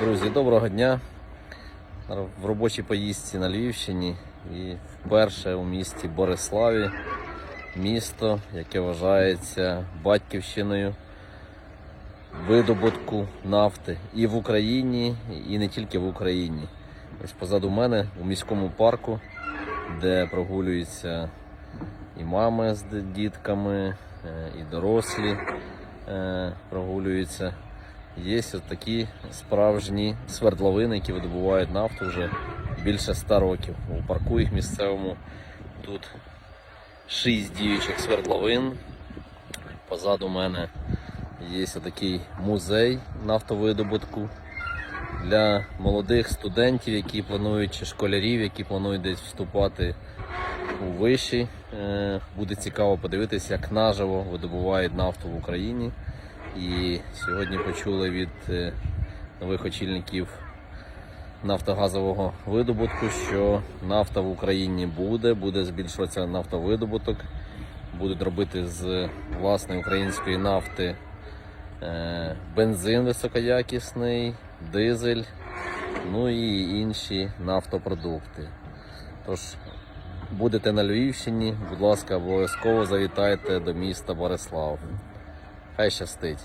Друзі, доброго дня. В робочій поїздці на Львівщині і вперше у місті Бориславі, місто, яке вважається батьківщиною видобутку нафти і в Україні, і не тільки в Україні. Ось позаду мене у міському парку, де прогулюються і мами з дітками, е, і дорослі е, прогулюються. Є такі справжні свердловини, які видобувають нафту вже більше 100 років. У парку їх місцевому тут 6 діючих свердловин. Позаду мене є такий музей нафтовидобутку для молодих студентів, які планують чи школярів, які планують десь вступати у виші. Е, Буде цікаво подивитися, як наживо видобувають нафту в Україні. І сьогодні почули від е, нових очільників нафтогазового видобутку, що нафта в Україні буде, буде збільшуватися нафтовидобуток, будуть робити з власної української нафти е, бензин високоякісний, дизель, ну і інші нафтопродукти. Тож будете на Львівщині, будь ласка, обов'язково завітайте до міста Борислав. Хай щастить.